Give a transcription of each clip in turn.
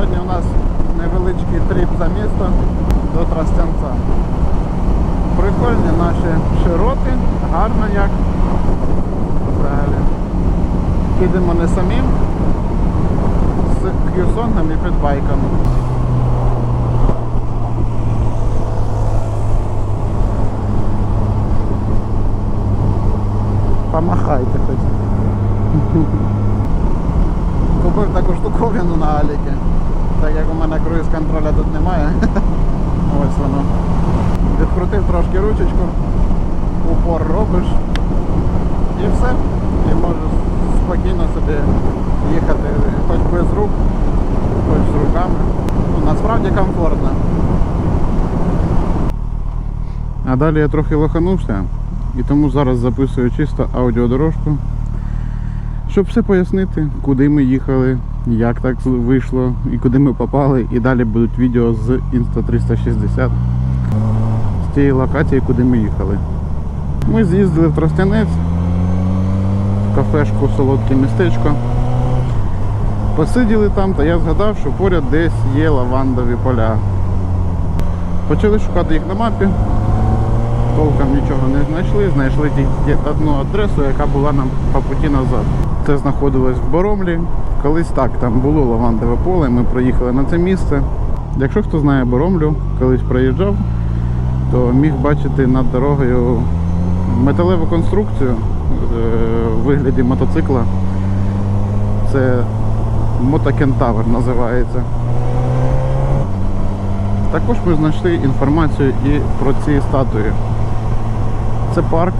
Сьогодні у нас невеличкий тріп за місто до Тростянця. Прикольні наші широти, гарно як. Взагалі. Підемо не самим з кюсонгом і підбайком. Помахайте хоч. Купив таку штуковину на Аліки. Так як у мене круїз контроля тут немає. Ось воно. Відкрутив трошки ручечку, упор робиш і все. І можеш спокійно собі їхати хоч без рук, хоч з руками. Ну, насправді комфортно. А далі я трохи лоханувся і тому зараз записую чисто аудіодорожку, щоб все пояснити, куди ми їхали, як так вийшло і куди ми попали. І далі будуть відео з Insta 360 з тієї локації, куди ми їхали. Ми з'їздили в Тростянець, в кафешку Солодке містечко. Посиділи там, та я згадав, що поряд десь є лавандові поля. Почали шукати їх на мапі. Толком нічого не знайшли, знайшли тільки одну адресу, яка була нам по путі назад. Це знаходилось в Боромлі. Колись так, там було лавандове поле, ми проїхали на це місце. Якщо хто знає Боромлю, колись проїжджав, то міг бачити над дорогою металеву конструкцію е, в вигляді мотоцикла. Це мотокентавр називається. Також ми знайшли інформацію і про ці статуї. Це парк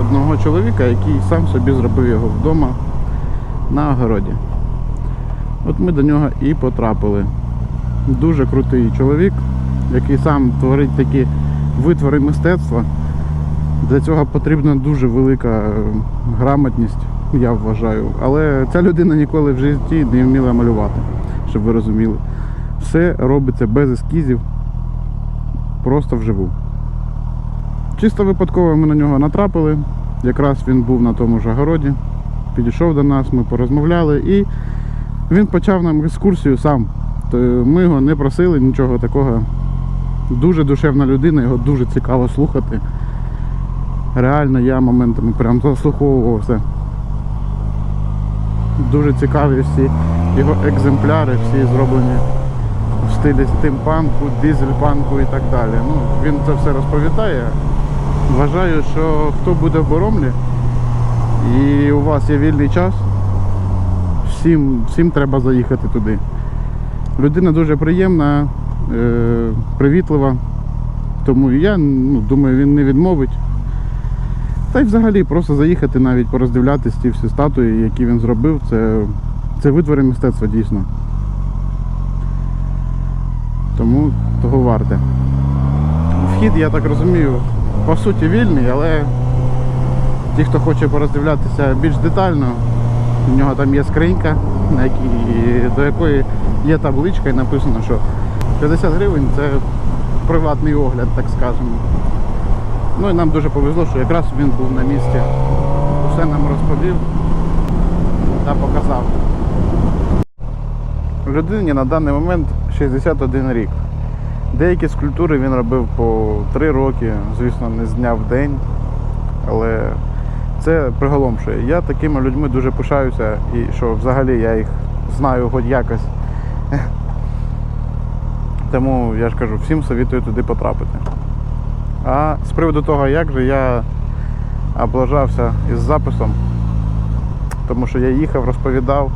одного чоловіка, який сам собі зробив його вдома на огороді. От ми до нього і потрапили. Дуже крутий чоловік, який сам творить такі витвори мистецтва. Для цього потрібна дуже велика е, грамотність, я вважаю. Але ця людина ніколи в житті не вміла малювати, щоб ви розуміли. Все робиться без ескізів, просто вживу. Чисто випадково ми на нього натрапили. Якраз він був на тому ж огороді, підійшов до нас, ми порозмовляли і він почав нам екскурсію сам. Ми його не просили, нічого такого. Дуже душевна людина, його дуже цікаво слухати. Реально я моментами прям заслуховувався. Дуже цікаві всі його екземпляри, всі зроблені в стилі стимпанку, дизель-панку і так далі. Ну, він це все розповідає. Вважаю, що хто буде в Боромлі і у вас є вільний час, всім, всім треба заїхати туди. Людина дуже приємна, е, привітлива, тому я ну, думаю, він не відмовить. Та й взагалі просто заїхати навіть пороздивлятись ті всі статуї, які він зробив, це, це витвори мистецтва дійсно. Тому того варте. Вхід, я так розумію, по суті вільний, але ті, хто хоче пороздивлятися більш детально, у нього там є скринька, до якої є табличка і написано, що 50 гривень це приватний огляд, так скажемо. Ну і нам дуже повезло, що якраз він був на місці. Все нам розповів та показав. Людині на даний момент 61 рік. Деякі скульптури він робив по 3 роки, звісно, не з дня в день. Але це приголомшує. Я такими людьми дуже пишаюся і що взагалі я їх знаю хоч якось. Тому я ж кажу, всім совітую туди потрапити. А з приводу того, як же я облажався із записом, тому що я їхав, розповідав.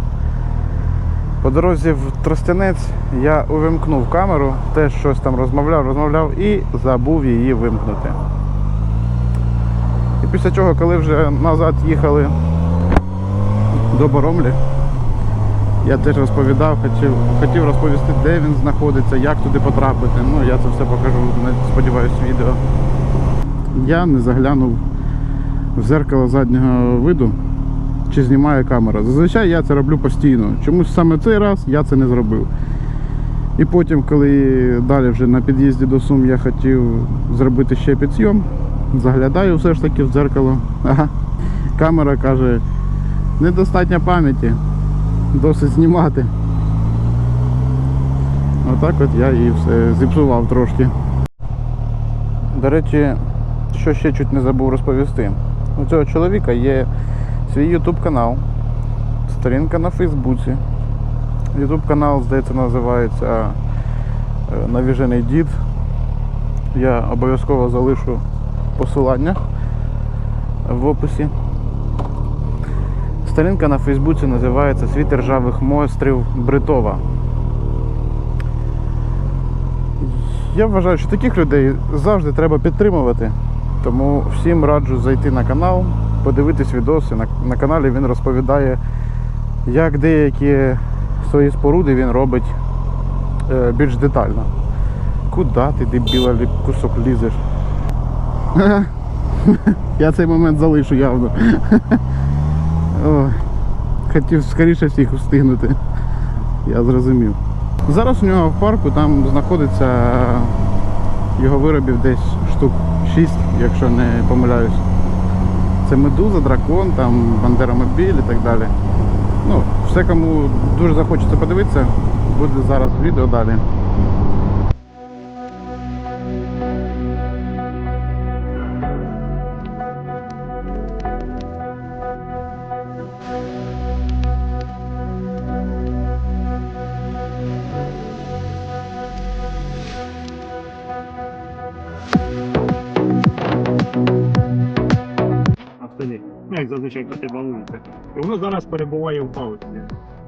По дорозі в Тростянець я увімкнув камеру, теж щось там розмовляв, розмовляв і забув її вимкнути. Після чого, коли вже назад їхали до Боромлі, я теж розповідав, хотів, хотів розповісти, де він знаходиться, як туди потрапити. Ну, я це все покажу, сподіваюся, відео. Я не заглянув в зеркало заднього виду, чи знімає камера. Зазвичай я це роблю постійно. Чомусь саме цей раз я це не зробив. І потім, коли далі вже на під'їзді до Сум я хотів зробити ще підсйом, заглядаю все ж таки в дзеркало. Ага. Камера каже, недостатньо пам'яті, досить знімати. Отак от я і все зіпсував трошки. До речі, що ще чуть не забув розповісти. У цього чоловіка є свій YouTube канал, сторінка на Фейсбуці. YouTube канал, здається, називається е, Навіжений дід. Я обов'язково залишу посилання в описі. Сторінка на Фейсбуці називається Світ ржавих монстрів Бритова. Я вважаю, що таких людей завжди треба підтримувати. Тому всім раджу зайти на канал, подивитись відоси. На, на каналі він розповідає, як деякі свої споруди він робить е, більш детально. Куда ти, дебіла, кусок лізеш? Я цей момент залишу явно. Хотів скоріше всіх встигнути. Я зрозумів. Зараз у нього в парку там знаходиться його виробів десь штук 6, якщо не помиляюсь. Це медуза, дракон, там бандеромобіль і так далі. Ну, все, кому дуже захочеться подивитися, буде зараз відео далі. Ну, як зазвичай коти балуються. І воно зараз перебуває в паузі.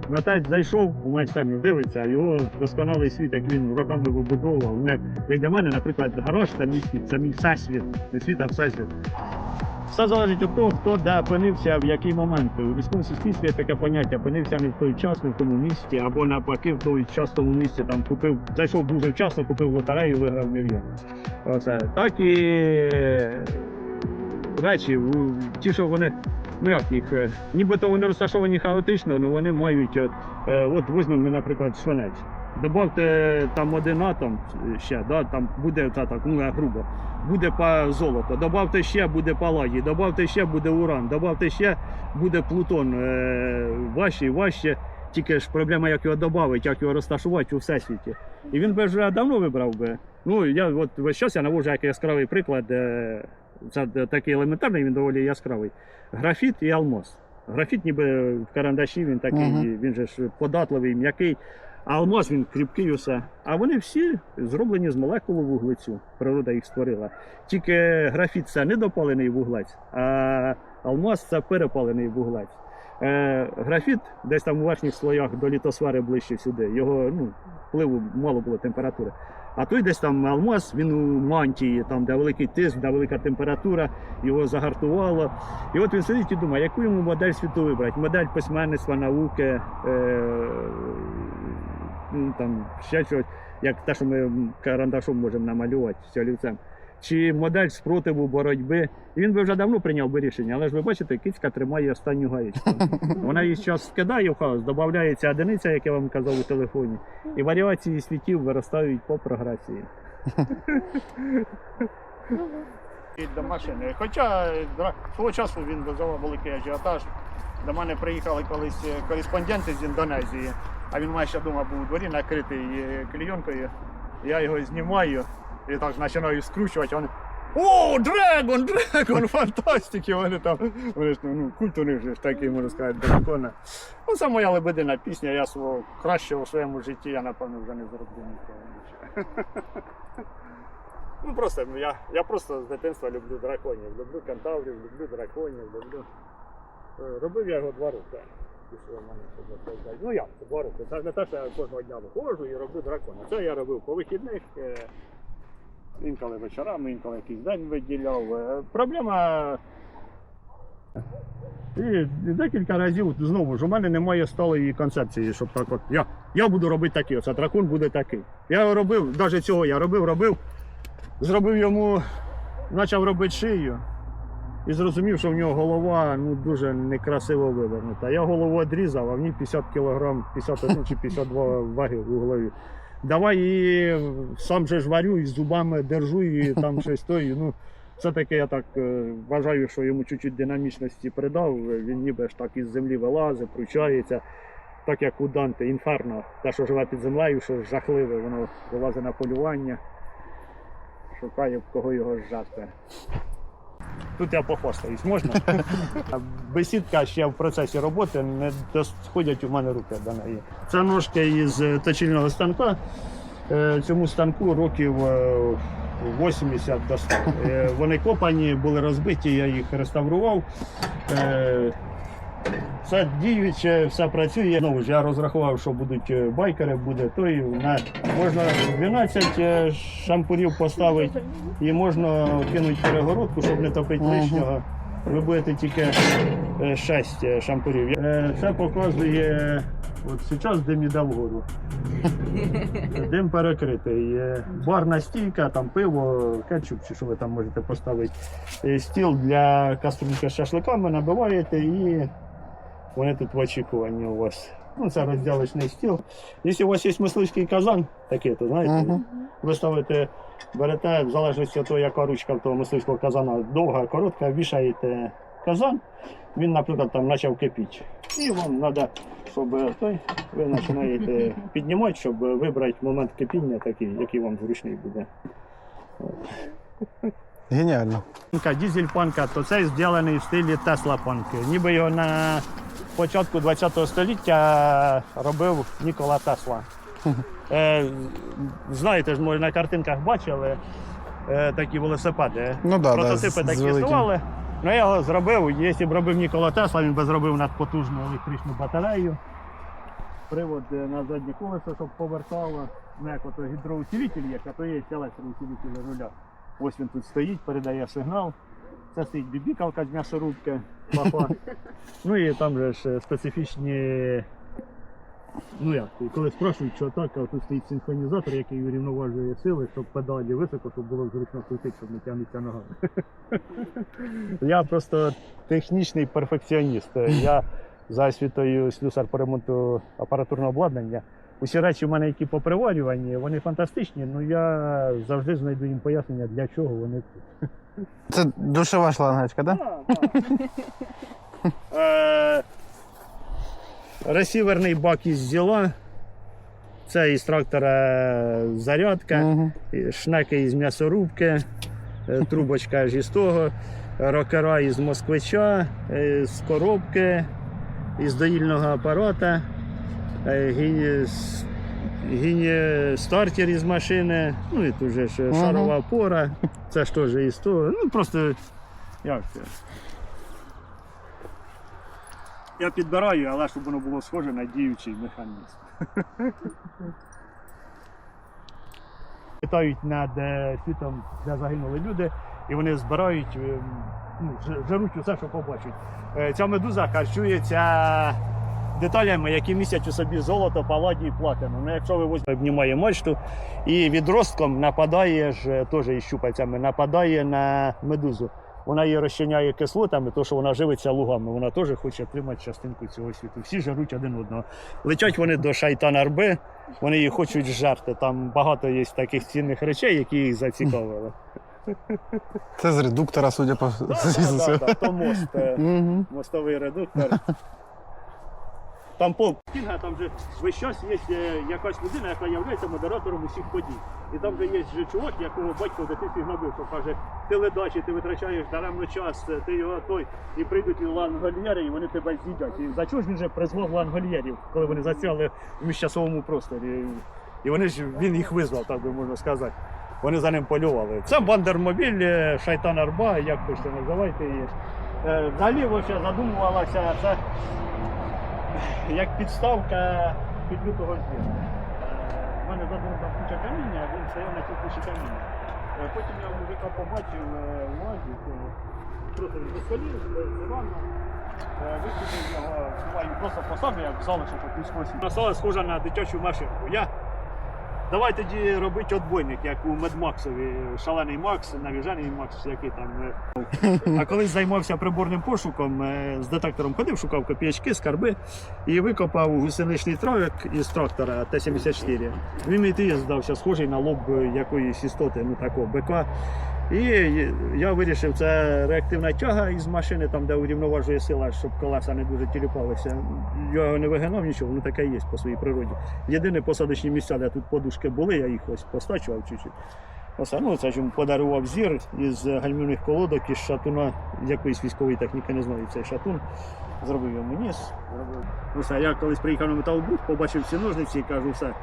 Натець зайшов у майстерню, дивиться, його досконалий світ, як він роками вибудовував. Як, для мене, наприклад, гараж це мій це мій всесвіт, не світ, а всесвіт. Все залежить від того, хто де опинився в який момент. У військовому суспільстві є таке поняття, опинився не в той час, не в тому місці, або навпаки, в той час тому місці там купив, зайшов дуже вчасно, купив лотерею, виграв мільйон. Оце. Так і речі, ті, що вони, ну як їх, е, нібито вони розташовані хаотично, але вони мають, е, е, от візьмемо, наприклад, свинець. Добавте там один атом ще, да, там буде та, так, ну грубо, буде па золото, добавте ще буде паладій, добавте ще буде уран, добавте ще буде плутон. Е, важче і важче. Тільки ж проблема, як його додати, як його розташувати у всесвіті. І він би вже давно вибрав би. Ну, я от весь час я навожу як яскравий приклад. е, Це такий елементарний, він доволі яскравий. Графіт і алмаз. Графіт ніби в карандаші, він такий, Мгм. він же ж податливий, м'який. А алмаз він кріпкий усе. А вони всі зроблені з молекули вуглецю. Природа їх створила. Тільки графіт це недопалений вуглець, а алмаз це перепалений вуглець. Е, графіт десь там у верхніх слоях до літосфери ближче сюди. Його ну, впливу мало було температури. А той десь там алмаз, він у мантії, там, де великий тиск, де велика температура, його загартувало. І от він сидить і думає, яку йому модель світу вибрати? Модель письменництва, науки, е, ну, там, ще щось, як те, що ми карандашом можемо намалювати з олівцем. Чи модель спротиву боротьби. Він би вже давно прийняв би рішення, але ж ви бачите, кицька тримає останню гаєчку. Вона її зараз скидає в хаос, додається одиниця, як я вам казав у телефоні, і варіації світів виростають по прогресії. До машини. Хоча свого часу він визвав великий ажіотаж. До мене приїхали колись е, кореспонденти з Індонезії, а він майже вдома був у дворі накритий е, клійонкою. Я його знімаю і так починаю скручувати. Вони о, Дрегон, Дрегон, фантастики! Вони там, вони ж ну, культ у них ж такий, можна сказати, дракона. Ну, це моя лебедина пісня, я свого кращого в своєму житті, я напевно вже не зроблю ніколи. Ну просто ну, я, я просто з дитинства люблю драконів, люблю кентаврів, люблю драконів, люблю. Е, Робив я його два роки. Ну як, два роки. Це не те, що я кожного дня виходжу і роблю дракона. Це я робив по вихідних. Інколи вечорами, інколи якийсь день виділяв. Е, Проблема. І декілька разів знову ж у мене немає сталої концепції, щоб так от. Я, я буду робити такий, оце дракон буде такий. Я робив, навіть цього я робив, робив, зробив йому, почав робити шию і зрозумів, що в нього голова ну, дуже некрасиво вивернута. Я голову відрізав, а в ній 50 кг, 51 чи 52 ваги у голові. Давай її сам же ж варю і зубами держу, і там щось тої. Ну, все-таки я так е, вважаю, що йому чуть-чуть динамічності придав. Він ніби ж так із землі вилазить, пручається. так як у Данте, інферно, те, що живе під землею, що жахливе, воно вилазить на полювання, шукає, в кого його зжати. Тут я похвастаюсь, можна? Бесідка ще в процесі роботи не доходять у мене руки до неї. Це ножки із е, точильного станка. Е, Цьому станку років е, 80 до 100. Е, Вони копані, були розбиті, я їх реставрував. Все діюче, все працює. Знову ж я розрахував, що будуть е, байкери, буде той. На, можна 12 е, шампурів поставити і можна кинути перегородку, щоб не топити лишнього. Ви будете тільки 6 шампурів. Е, Це показує, от зараз дим іде вгору. Дим перекритий. Барна стійка, там пиво, кетчуп чи що ви там можете поставити. Стіл для кастрюльки з шашликами набиваєте і вони тут в очікуванні у вас. Ну, це розділочний стіл. Якщо у вас є мисливський казан, такий, то знаєте, Мгм. ви ставите, берете, в залежності від того, яка ручка в того мисливського казана довга, коротка, вішаєте казан, він, наприклад, там почав кипіти. І вам треба, щоб той, ви починаєте піднімати, щоб вибрати момент кипіння такий, який вам зручний буде. Геніально. Панка, дізель панка, то цей зроблений в стилі Тесла панки. Ніби його на початку ХХ століття робив Нікола Тесла. Е, знаєте ж, може, на картинках бачили е, такі велосипеди. Ну да, Прототипи да, такі існували. Ну, я його зробив. Якщо б робив Нікола Тесла, він би зробив надпотужну електричну батарею. Привод е, на заднє колесо, щоб повертало. Ну, як ото гідроусилитель є, а то є електроусилитель руля. Ось він тут стоїть, передає сигнал. Це стоїть бібікалка з м'ясорубки, папа. ну і там же ж специфічні. Ну як, коли спрашують, що так, а тут стоїть синхронізатор, який урівноважує сили, щоб педалі високо, щоб було зручно крутити, щоб не тягнеться ногами. Я просто технічний перфекціоніст. Я за освітою слюсар по ремонту апаратурного обладнання. Усі речі в мене, які по приварюванні, вони фантастичні, але я завжди знайду їм пояснення, для чого вони тут. Це душева шлангочка, так? Е, Ресіверний бак із зіла. Це із трактора зарядка, Угу. шнеки із м'ясорубки, е, трубочка ж із того, рокера із москвича, е, з коробки, із доїльного апарата, е, гі- стартер із машини, ну і тут же ж шарова опора, це ж теж із того. Ну просто як це? Я підбираю, але щоб воно було схоже на діючий механізм. Літають над е, світом, де загинули люди, і вони збирають, е, ну, жаруть усе, що побачать. Е, Ця медуза харчується деталями, які містять у собі золото, паладій, платину. Ну, якщо ви возьмете, обнімає мачту і відростком нападає ж е, теж із щупальцями, нападає на медузу. Вона її розчиняє кислотами, тому що вона живиться лугами. Вона теж хоче отримати частинку цього світу. Всі жаруть один одного. Летять вони до шайтана Арби, вони її хочуть жерти. Там багато є таких цінних речей, які їх зацікавили. Це з редуктора, судя по Да, да, да, да, То мост, е, мостовий редуктор. Там пол Кінга, там же весь час є е, якась людина, яка є модератором усіх подій. І там же є чувак, якого батько в дитинстві гнобив, що каже, ти ледачий, ти витрачаєш даремно час, ти його той, і прийдуть лангольєри, і вони тебе з'їдять. І за чого ж він же призвав лангольєрів, коли вони засяли в міжчасовому просторі? І вони ж він їх визвав, так би можна сказати. Вони за ним полювали. Це бандермобіль, е, шайтан Арба, як хочете називайте її. Е, Взагалі задумувалася це як підставка під лютого звіру. У мене задумав куча каміння, а він стояв на цій кучі каміння. Е, Потім я мужика побачив е, в лазі, просто розпалів, безколів, з дивана. Е, його, суваю просто посаджу, як залишок якусь. Насала схожа на дитячу машинку. Я Давай тоді робити отбойник, як у Медмаксові, шалений Макс, навіжений Макс, який там. е. А колись займався приборним пошуком, е, з детектором ходив, шукав копіячки, скарби і викопав гусеничний травик із трактора Т-74. Він і ти здався схожий на лоб якоїсь істоти, ну такого бика. І я вирішив, це реактивна тяга із машини, там, де урівноважує сила, щоб колеса не дуже тіліпалися. Я його не вигинав нічого, воно таке є по своїй природі. Єдине посадочні місця, де тут подушки були, я їх ось постачував чуть-чуть. Ну, це ж йому подарував зір із гальмівних колодок, із шатуна якоїсь військової техніки, не знаю, цей шатун. Зробив йому ніс. Зробив. Ну, все, я колись приїхав на металобрух, побачив ці ножниці і кажу, все,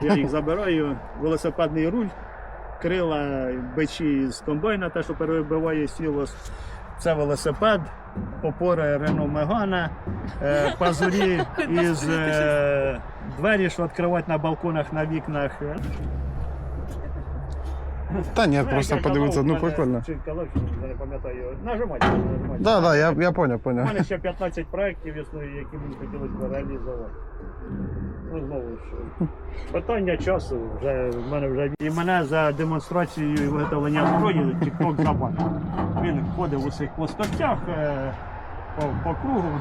я їх забираю, велосипедний руль, крила бичі з комбайна, те, що перебиває сілос. Це велосипед, опори Рено Мегана, е, пазурі із е, двері, що відкривати на балконах, на вікнах. Та ні, просто подивитися, ну прикольно. Чи казав, я не пам'ятаю. Нажимайте, нажимайте. Да, да, я, я поняв, У поняв. мене ще 15 проєктів існує, які мені хотілося б реалізувати. Ну, знову ж, питання часу. Вже, в мене вже... І мене за демонстрацією і виготовлення зброї тік-ток забанив. Він ходив у цих плоскостях е, по, по кругу.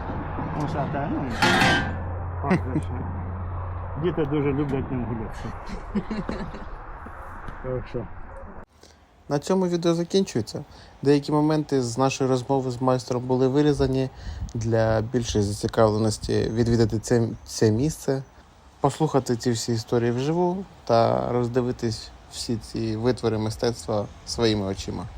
Ну, все те, ну, так, же ж. Діти дуже люблять ним гуляти. Так що. На цьому відео закінчується. Деякі моменти з нашої розмови з майстром були вирізані для більшої зацікавленості відвідати це, це місце, послухати ці всі історії вживу та роздивитись всі ці витвори мистецтва своїми очима.